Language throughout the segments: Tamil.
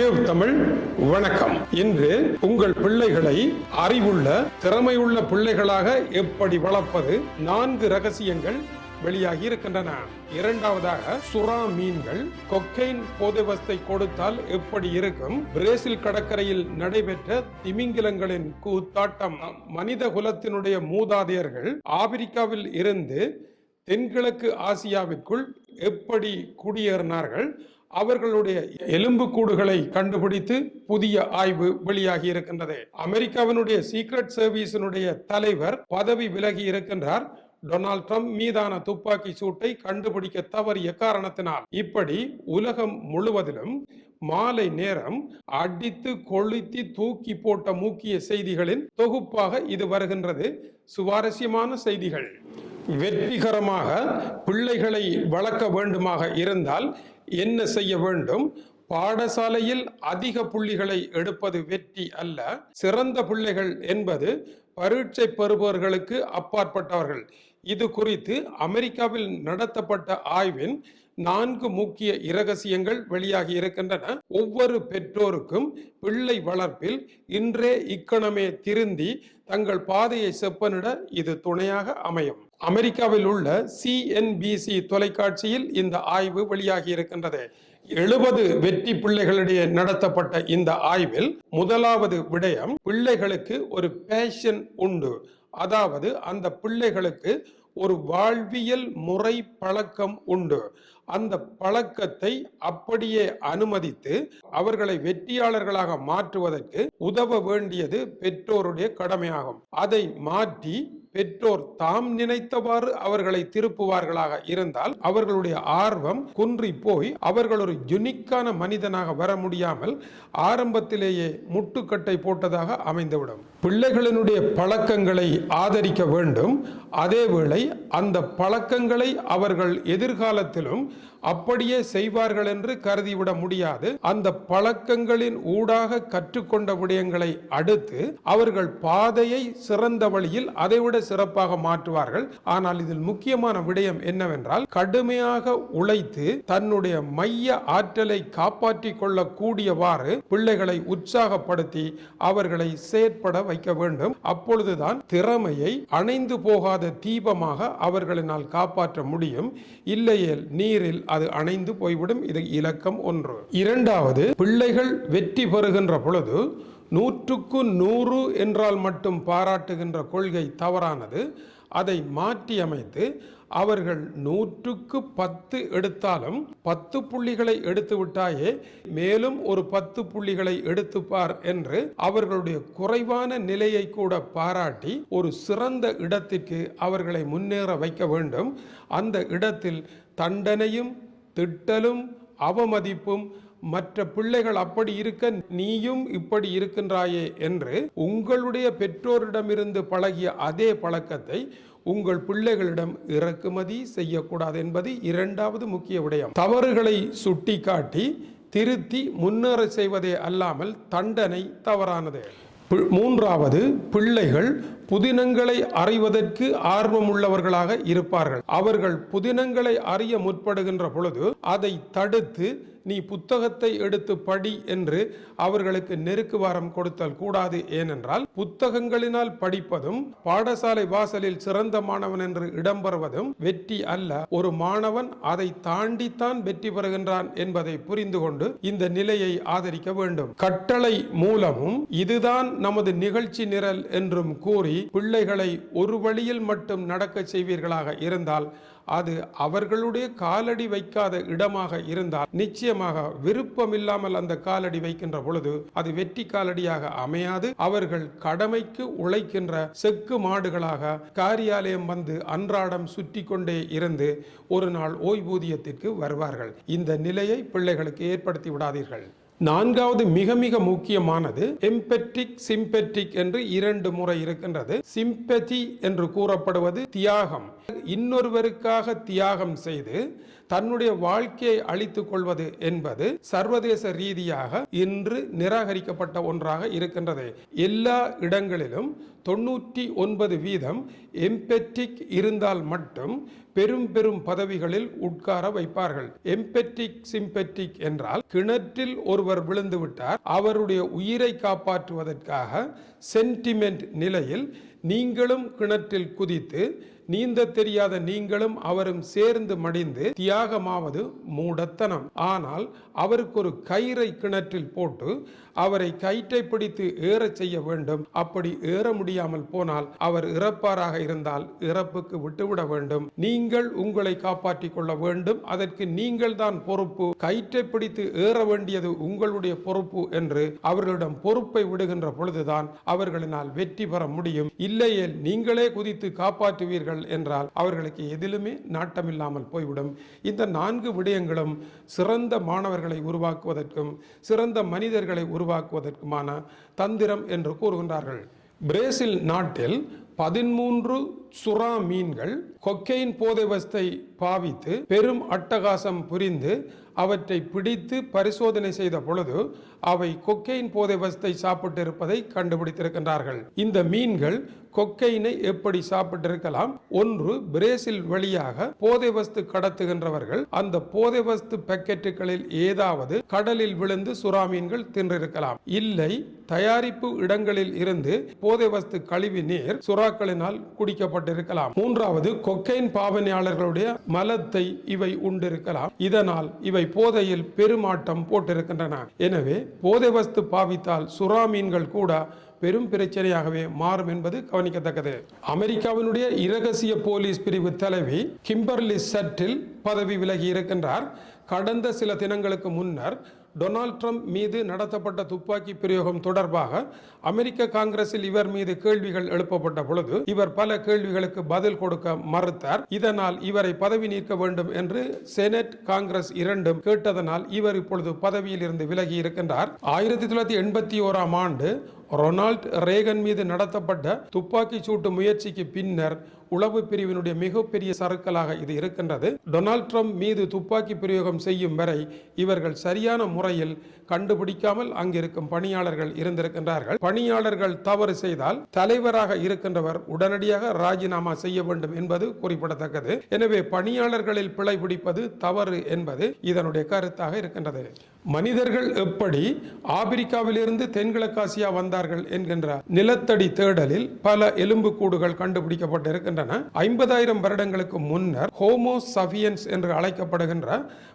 டியூப் தமிழ் வணக்கம். இன்று உங்கள் பிள்ளைகளை அறிவுள்ள திறமையுள்ள பிள்ளைகளாக எப்படி வளர்ப்பது நான்கு ரகசியங்கள் வெளியாகி இருக்கின்றன. இரண்டாவதாக சுறா மீன்கள் கொக்கைன் போதைவஸ்தை கொடுத்தால் எப்படி இருக்கும்? பிரேசில் கடற்கரையில் நடைபெற்ற திமிங்கிலங்களின் கூத்தாட்டம். மனித குலத்தினுடைய மூதாதையர்கள் ஆப்பிரிக்காவில் இருந்து தென்கிழக்கு ஆசியாவிற்குள் எப்படி குடியேறினார்கள்? அவர்களுடைய எலும்புக்கூடுகளை கண்டுபிடித்து புதிய ஆய்வு வெளியாகி இருக்கின்றது. அமெரிக்காவினுடைய சீக்ரெட் சர்வீஸினுடைய தலைவர் பதவி விலகி இருக்கின்றார். டொனால்ட் ட்ரம்ப் மீதான துப்பாக்கி சூட்டை கண்டுபிடிக்க தவறிய காரணத்தினால். இப்படி உலகம் முழுவதிலும் மாலை நேரம் அடித்து கொளுத்தி தூக்கி போட்ட முக்கிய செய்திகளின் தொகுப்பாக இது வருகின்றது. சுவாரஸ்யமான செய்திகள். வெற்றிகரமாக பிள்ளைகளை வளர்க்க வேண்டுமாக இருந்தால் என்ன செய்ய வேண்டும்? பாடசாலையில் அதிக புள்ளிகளை எடுப்பது வெற்றி அல்ல. சிறந்த பிள்ளைகள் என்பது பரீட்சை பெறுபவர்களுக்கு அப்பாற்பட்டவர்கள். இது குறித்து அமெரிக்காவில் நடத்தப்பட்ட ஆய்வின் நான்கு முக்கிய இரகசியங்கள் வெளியாகி இருக்கின்றன. ஒவ்வொரு பெற்றோருக்கும் பிள்ளை வளர்ப்பில் இன்றே இக்கணமே திருந்தி தங்கள் பாதையை செப்பனிட இது துணையாக அமையும். அமெரிக்காவில் உள்ள சிஎன்பிசி தொலைக்காட்சியில் இந்த ஆய்வு வெளியாகி இருக்கின்றது. எழுபது வெற்றி பிள்ளைகளிடையே நடத்தப்பட்ட இந்த ஆய்வில் முதலாவது விடயம் பிள்ளைகளுக்கு ஒரு பேஷன் உண்டு. அதாவது அந்த பிள்ளைகளுக்கு ஒரு வாழ்வியல் முறை பழக்கம் உண்டு. அந்த பழக்கத்தை அப்படியே அனுமதித்து அவர்களை வெற்றியாளர்களாக மாற்றுவதற்கு உதவ வேண்டியது பெற்றோருடைய கடமையாகும். அதை மாற்றி பெற்றோர் தாம் நினைத்தவாறு அவர்களை திருப்புவார்களாக இருந்தால் அவர்களுடைய ஆர்வம் குன்றி போய் அவர்கள் ஒரு யுனிக்கான மனிதனாக வர முடியாமல் ஆரம்பத்திலேயே முட்டுக்கட்டை போட்டதாக அமைந்துவிடும். பிள்ளைகளினுடைய பழக்கங்களை ஆதரிக்க வேண்டும். அதேவேளை அந்த பழக்கங்களை அவர்கள் எதிர்காலத்திலும் அப்படியே செய்வார்கள் என்று கருதிவிட முடியாது. அந்த பழக்கங்களின் ஊடாக கற்றுக்கொண்ட விடயங்களை அடுத்து அவர்கள் பாதையை சிறந்த வழியில் அதைவிட சிறப்பாக மாற்றுவார்கள். ஆனால் இதில் முக்கியமான விடயம் என்னவென்றால் கடுமையாக உழைத்து தன்னுடைய மைய ஆற்றலை காப்பாற்றிக் கொள்ளக்கூடியவாறு பிள்ளைகளை உற்சாகப்படுத்தி அவர்களை செயற்பட வைக்க வேண்டும். அப்பொழுதுதான் திறமையை அணைந்து போகாத தீபமாக அவர்களினால் காப்பாற்ற முடியும். இல்லையேல் நீரில் அது அணைந்து போய்விடும். இது இலக்கம் ஒன்று. இரண்டாவது பிள்ளைகள் வெற்றி பெறுகின்ற பொழுது நூற்றுக்கு நூறு என்றால் மட்டும் பாராட்டுகின்ற கொள்கை தவறானது. அதை மாற்றி அமைத்து அவர்கள் நூற்றுக்கு பத்து எடுத்தாலும் பத்து புள்ளிகளை எடுத்து விட்டாயே மேலும் ஒரு பத்து புள்ளிகளை எடுத்துப்பார் என்று அவர்களுடைய குறைவான நிலையை கூட பாராட்டி ஒரு சிறந்த இடத்திற்கு அவர்களை முன்னேற வைக்க வேண்டும். அந்த இடத்தில் தண்டனையும் திட்டலும் அவமதிப்பும் மற்ற பிள்ளைகள் அப்படி இருக்க நீயும் இப்படி இருக்கின்றாயே என்று உங்களுடைய பெற்றோரிடமிருந்து பழகிய அதே பழக்கத்தை உங்கள் பிள்ளைகளிடம் இறக்குமதி செய்யக்கூடாது என்பது இரண்டாவது முக்கிய விடயம். தவறுகளை சுட்டிக்காட்டி திருத்தி முன்னேற செய்வதே அல்லாமல் தண்டனை தவறானது. மூன்றாவது பிள்ளைகள் புதினங்களை அறிவதற்கு ஆர்வமுள்ளவர்களாக இருப்பார்கள். அவர்கள் புதினங்களை அறிய முற்படுகின்ற பொழுது அதை தடுத்து நீ புத்தகத்தை எடுத்து படி என்று அவர்களுக்கு நெருக்குவாரம் கொடுத்தல் கூடாது. ஏனென்றால் புத்தகங்களினால் படிப்பதும் பாடசாலை வாசலில் சிறந்த மாணவன் என்று இடம்பெறுவதும் வெற்றி அல்ல. ஒரு மாணவன் அதை தாண்டித்தான் வெற்றி பெறுகின்றான் என்பதை புரிந்து கொண்டு இந்த நிலையை ஆதரிக்க வேண்டும். கட்டளை மூலமும் இதுதான் நமது நிகழ்ச்சி நிரல் என்றும் கூறி பிள்ளைகளை ஒரு வழியில் மட்டும் நடக்க செய்வீர்களாக இருந்தால் அது அவர்களுடைய காலடி வைக்காத இடமாக இருந்தால் நிச்சயமாக விருப்பமில்லாமல் அந்த காலடி வைக்கின்ற பொழுது அது வெற்றி காலடியாக அமையாது. அவர்கள் கடமைக்கு உழைக்கின்ற செக்கு மாடுகளாக காரியாலயம் வந்து அன்றாடம் சுற்றி கொண்டே இருந்து ஒரு நாள் ஓய்வூதியத்திற்கு வருவார்கள். இந்த நிலையை பிள்ளைகளுக்கு ஏற்படுத்தி விடாதீர்கள். நான்காவது மிக மிக முக்கியமானது எம்பெட்டிக் சிம்பெட்டிக் என்று இரண்டு முறை இருக்கின்றது. சிம்பதி என்று கூறப்படுவது தியாகம். இன்னொருவருக்காக தியாகம் செய்து தன்னுடைய வாழ்க்கையை அழித்துக் கொள்வது என்பது சர்வதேச ரீதியாக இன்று நிராகரிக்கப்பட்ட ஒன்றாக இருக்கின்றது. எல்லா இடங்களிலும் தொண்ணூற்றி ஒன்பது வீதம் எம்பெட்டிக் இருந்தால் மட்டும் பெரும் பெரும் பதவிகளில் உட்கார வைப்பார்கள். எம்பெட்டிக் சிம்பெட்டிக் என்றால் கிணற்றில் ஒருவர் விழுந்து விட்டார் அவருடைய உயிரை காப்பாற்றுவதற்காக சென்டிமெண்ட் நிலையில் நீங்களும் கிணற்றில் குதித்து நீந்த தெரியாத நீங்களும் அவரும் சேர்ந்து மடிந்து தியாகமாவது மூடத்தனம். ஆனால் அவருக்கு ஒரு கயிறை கிணற்றில் போட்டு அவரை கயிற்றை பிடித்து ஏறச் செய்ய வேண்டும். அப்படி ஏற முடியாமல் போனால் அவர் இறப்பாராக இருந்தால் இறப்புக்கு விட்டுவிட வேண்டும். நீங்கள் உங்களை காப்பாற்றிக் கொள்ள வேண்டும். அதற்கு நீங்கள் தான் பொறுப்பு. கயிற்றை பிடித்து ஏற வேண்டியது உங்களுடைய பொறுப்பு என்று அவர்களிடம் பொறுப்பை விடுகின்ற பொழுதுதான் அவர்களினால் வெற்றி பெற முடியும். இல்லையே நீங்களே குதித்து காப்பாற்றுவீர்கள் என்றால் அவர்களுக்கு எதிலுமே நாட்டமில்லாமல் போய்விடும். இந்த நான்கு விடயங்களும் சிறந்த மாணவர்களை உருவாக்குவதற்கும் சிறந்த மனிதர்களை உருவாக்குவதற்குமான தந்திரம் என்று கூறுகின்றார்கள். பிரேசில் நாட்டில் பதிமூன்று சுறா மீன்கள் கொக்கையின் போதைவஸ்தை பாவித்து பெரும் அட்டகாசம் புரிந்து அவற்றை பிடித்து பரிசோதனை செய்த பொழுது அவை கொக்கையின் போதைவஸ்தை சாப்பிட்டிருப்பதை கண்டுபிடித்திருக்கின்றார்கள். இந்த மீன்கள் கொக்கையினை எப்படி சாப்பிட்டிருக்கலாம்? ஒன்று பிரேசில் வழியாக போதை வஸ்து கடத்துகின்றவர்கள் அந்த போதை வஸ்து பாக்கெட்டுகளில் ஏதாவது கடலில் விழுந்து சுறா மீன்கள் தின்றிருக்கலாம். இல்லை தயாரிப்பு இடங்களில் இருந்து போதை வஸ்து கழிவு நீர் சுறாக்களினால் குடிக்கப்பட்டிருக்கலாம். மூன்றாவது கொக்கைன் பாவனையாளர்களுடைய மலத்தை இவை உண்டிருக்கலாம். இதனால் இவை போதையில் பெருமாட்டம் போட்டிருக்கின்றன. எனவே போதை வஸ்து பாவித்தால் சுறா மீன்கள் கூட பெரும் பிரச்சனையாகவே மாறும் என்பது கவனிக்கத்தக்கது. அமெரிக்காவினுடைய இரகசிய போலீஸ் பிரிவு தலைவி கிம்பர்லி சட்டில் பதவி விலகி இருக்கின்றார். கடந்த சில தினங்களுக்கு முன்னர் டொனால்ட் ட்ரம்ப் மீது நடத்தப்பட்ட துப்பாக்கி பிரயோகம் தொடர்பாக அமெரிக்க காங்கிரஸில் இவர் மீது கேள்விகள் எழுப்பப்பட்ட பொழுது இவர் பல கேள்விகளுக்கு பதில் கொடுக்க மறுத்தார். இதனால் இவரை பதவி நீக்க வேண்டும் என்று செனட் காங்கிரஸ் இரண்டும் கேட்டதனால் இவர் இப்பொழுது பதவியில் இருந்து விலகி இருக்கின்றார். ஆயிரத்தி தொள்ளாயிரத்தி எண்பத்தி ஓராம் ஆண்டு ரொனால்ட் ரேகன் மீது நடத்தப்பட்ட துப்பாக்கி சூட்டு முயற்சிக்கு பின்னர் உளவு பிரிவினுடைய மிகப்பெரிய சறுக்கலாக இது இருக்கின்றது. டொனால்ட் ட்ரம்ப் மீது துப்பாக்கி பிரயோகம் செய்யும் வரை இவர்கள் சரியான முறையில் கண்டுபிடிக்காமல் அங்கிருக்கும் பணியாளர்கள் இருந்திருக்கின்றார்கள். பணியாளர்கள் தவறு செய்தால் தலைவராக இருக்கின்றவர் உடனடியாக ராஜினாமா செய்ய வேண்டும் என்பது குறிப்பிடத்தக்கது. எனவே பணியாளர்களில் பிழை பிடிப்பது தவறு என்பது இதனுடைய கருத்தாக இருக்கின்றது. மனிதர்கள் எப்படி ஆப்பிரிக்காவிலிருந்து தென்கிழக்காசியா வந்தார்கள் என்கின்ற நிலத்தடி தேடலில் பல எலும்புக்கூடுகள் கண்டுபிடிக்கப்பட்டிருக்கின்றன. ஐம்பதாயிரம் வருடங்களுக்கு முன்னர் ஹோமோ சபியன்ஸ் என்று அழைக்கப்படுகின்ற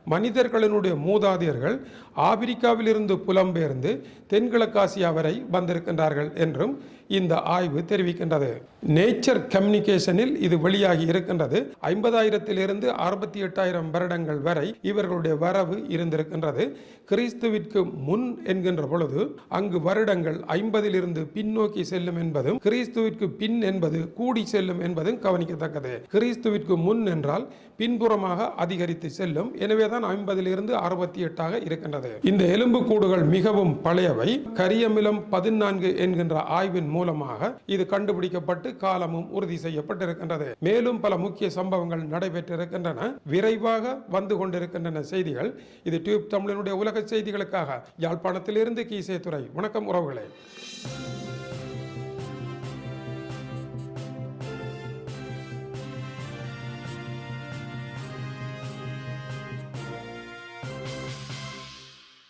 மனிதர்களினுடைய மூதாதையர்கள் ஆப்பிரிக்காவிலிருந்து புலம்பெயர்ந்து தென்கிழக்காசியா வரை வந்திருக்கின்றார்கள் என்றும் இந்த ஆய்வு தெரிவிக்கின்றது. நேச்சர் கம்யூனிகேஷனில் இது வெளியாகி இருக்கின்றது. ஐம்பதாயிரத்திலிருந்து அறுபத்தி எட்டாயிரம் வருடங்கள் வரை இவர்களுடைய வரவு இருந்திருக்கின்றது. கிறிஸ்துவிற்கு முன் என்கின்ற பொழுது அங்கு வருடங்கள் ஐம்பதிலிருந்து பின்னோக்கி செல்லும் என்பதும் கிறிஸ்துவிற்கு பின் என்பது கூடி செல்லும் என்பதும் கவனிக்கத்தக்கது. கிறிஸ்துவிற்கு முன் என்றால் பின்புறமாக அதிகரித்து செல்லும். எனவேதான் ஐம்பதிலிருந்து அறுபத்தி எட்டாக இருக்கின்றது. இந்த எலும்புக்கூடுகள் மிகவும் பழையவை. கரியமிலம் பதினான்கு என்கின்ற ஆய்வின் மூலமாக இது கண்டுபிடிக்கப்பட்டு காலமும் உறுதி செய்யப்பட்டிருக்கின்றது. மேலும் பல முக்கிய சம்பவங்கள் நடைபெற்றிருக்கின்றன. விரைவாக வந்து கொண்டிருக்கின்றன செய்திகள். இது டியூப் தமிழனுடைய உலக செய்திகளுக்காக. யாழ்ப்பாணத்திலிருந்து கீசே துறை வணக்கம் உறவுகளே.